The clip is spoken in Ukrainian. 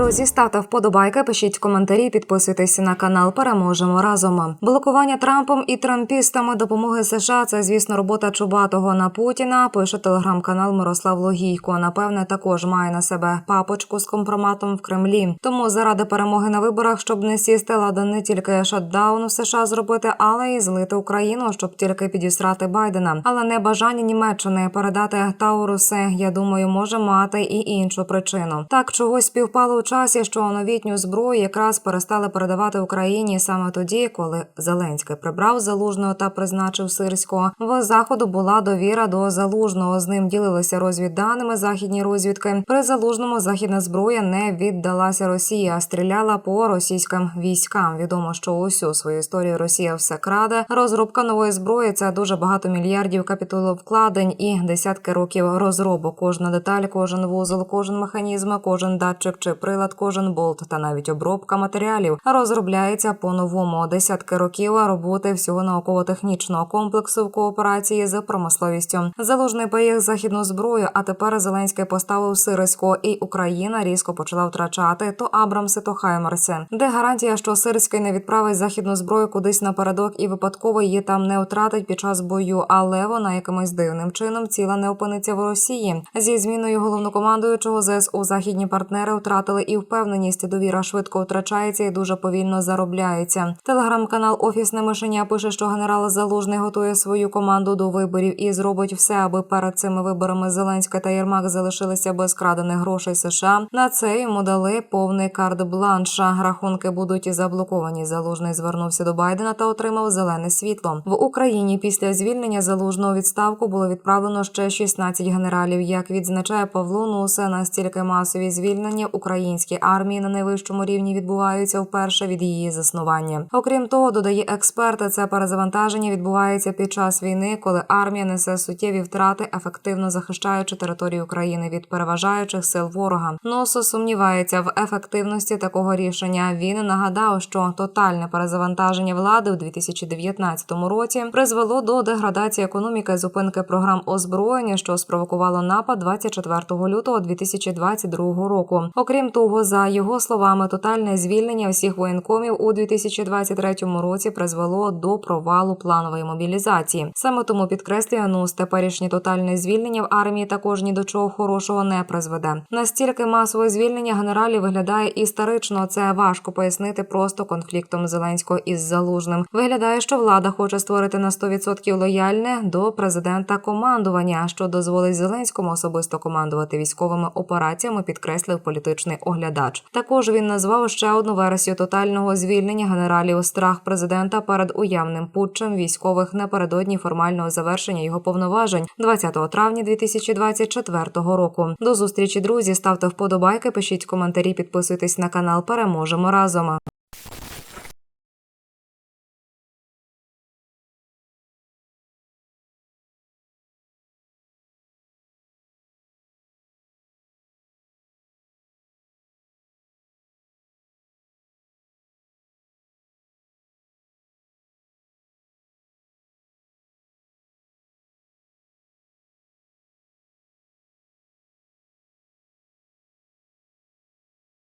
Друзі, ставте вподобайки, пишіть коментарі, підписуйтесь на канал. Переможемо разом. Блокування Трампом і трампістами допомоги США. Це звісно робота Чубатого на Путіна. Пише телеграм-канал Мирослав Логійко. Напевне, також має на себе папочку з компроматом в Кремлі. Тому заради перемоги на виборах, щоб не сісти, ладно не тільки шатдаун в США зробити, але й злити Україну, щоб тільки підісрати Байдена. Але не бажання Німеччини передати Тауруси, я думаю, може мати і іншу причину. Так чогось співпало у часі, що новітню зброю якраз перестали передавати Україні саме тоді, коли Зеленський прибрав залужного та призначив сирського. В заходу була довіра до залужного. З ним ділилися розвідданими західні розвідки. При залужному західна зброя не віддалася Росії, а стріляла по російським військам. Відомо, що усю свою історію Росія все краде. Розробка нової зброї це дуже багато мільярдів капіталовкладень і десятки років розробок. Кожна деталь, кожен вузол, кожен механізм, кожен датчик чи прилад, кожен болт та навіть обробка матеріалів розробляється по-новому. Десятки років роботи всього науково-технічного комплексу в кооперації з промисловістю. Залужний поїх західну зброю, а тепер Зеленський поставив Сирисько, і Україна різко почала втрачати то Абрамси, то Хаймерси. Де гарантія, що Сирський не відправить західну зброю кудись напередок і випадково її там не втратить під час бою, але вона якимось дивним чином ціла не опиниться в Росії. Зі зміною головнокомандуючого ЗСУ західні партнери втратили і впевненість. Довіра швидко втрачається і дуже повільно заробляється. Телеграм-канал Офісне мишеня пише, що генерал Залужний готує свою команду до виборів і зробить все, аби перед цими виборами Зеленська та Єрмак залишилися без крадених грошей США. На це йому дали повний карт бланша. Рахунки будуть заблоковані. Залужний звернувся до Байдена та отримав зелене світло. В Україні після звільнення залужного відставку було відправлено ще 16 генералів. Як відзначає Павло Нусе, настільки масові звільнення українській армії на найвищому рівні відбуваються вперше від її заснування. Окрім того, додає експерт, це перезавантаження відбувається під час війни, коли армія несе суттєві втрати, ефективно захищаючи територію України від переважаючих сил ворога. Носо сумнівається в ефективності такого рішення. Він нагадав, що тотальне перезавантаження влади у 2019 році призвело до деградації економіки, зупинки програм озброєння, що спровокувало напад 24 лютого 2022 року. Окрім того, за його словами, тотальне звільнення всіх воєнкомів у 2023 році призвело до провалу планової мобілізації. Саме тому підкреслює НУС, теперішнє тотальне звільнення в армії також ні до чого хорошого не призведе. Настільки масове звільнення генералів виглядає історично. Це важко пояснити просто конфліктом Зеленського із залужним. Виглядає, що влада хоче створити на 100% лояльне до президента командування, що дозволить Зеленському особисто командувати військовими операціями, підкреслив політичний оглядач. Також він назвав ще одну версію тотального звільнення генералів страх президента перед уявним путчем військових напередодні формального завершення його повноважень 20 травня 2024 року. До зустрічі, друзі. Ставте вподобайки, пишіть коментарі, підписуйтесь на канал. Переможемо разом.